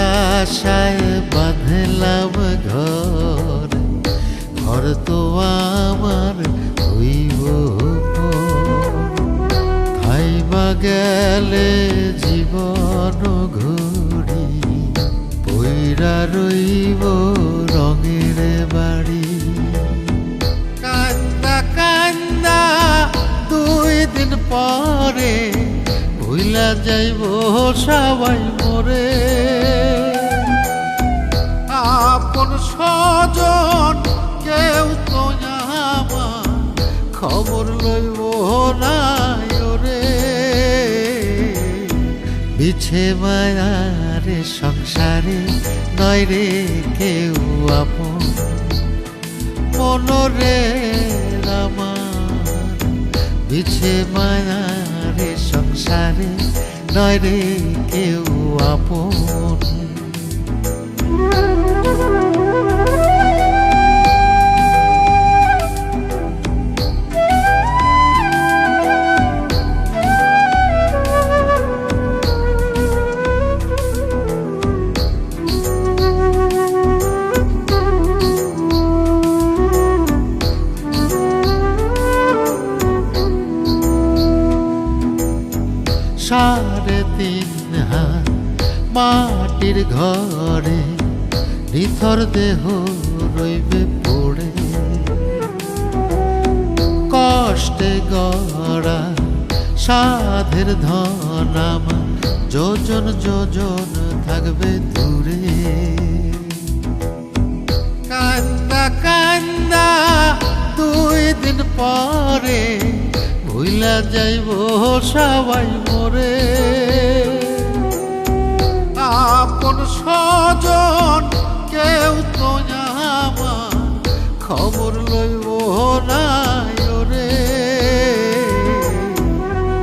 আশায় বাঁধলাম ঘর। ঘর তো আমার, হইব খাইবা গেলে জীবন ঘুরি পইরা রইব রঙের বাড়ি। কান্দা কান্দা দুই দিন পরে ভুইলা যাইব সবাই মরে। আপন স্বজন কেউ তো খবর লইব না রে বিছে মায়ারে সংসারে নয় রে কেউ আপন। মনরে আমার বিছে মায়ারে সংসারে নয় রে কেউ আপন। মাটির ঘরে নিথর দেহ রইবে পড়ে। কষ্টে গড়া সাধের ধন আমার যোজন যোজন থাকবে দূরে। কান্দা কান্দা দুই দিন পরে ভুলা যাইব সবাই মরে। আপন স্বজন, কেউ তো আমার খবর লইব না রে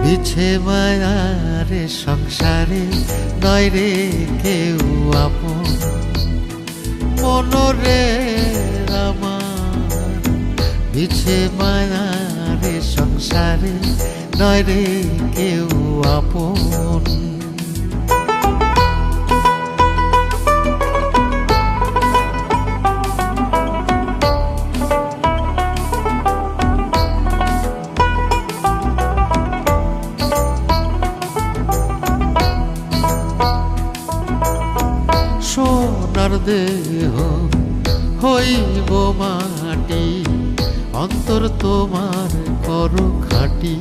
বিছে মায়ারে সংসারে নয় রে কেউ আপন। মনরে আমার বিছে মায়ারে সংসারে নয় রে কেউ আপন। দেহ হইব মাটি, অন্তর তোমার করো খাটি।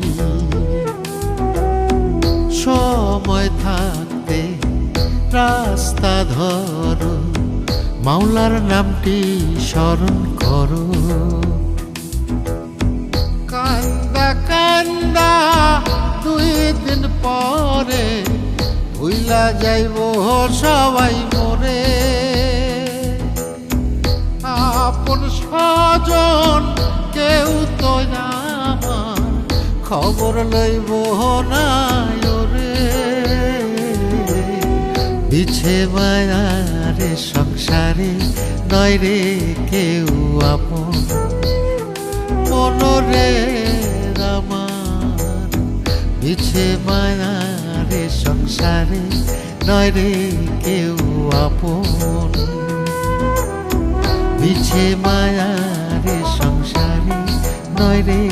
সময় থাকতে রাস্তা ধরো, মাওলার নামটি স্মরণ করো। কান্দা কান্দা দুই দিন পরে ভুইলা যাইব সবাই মরে। খবর লইব না রে বিছে মায়ারে সংসারে নয় রে কেউ আপন। মনরে আমার বিছে মায়ারে সংসারে নয় রে কেউ আপন। বিছে মায়ারে সংসারে নয় রে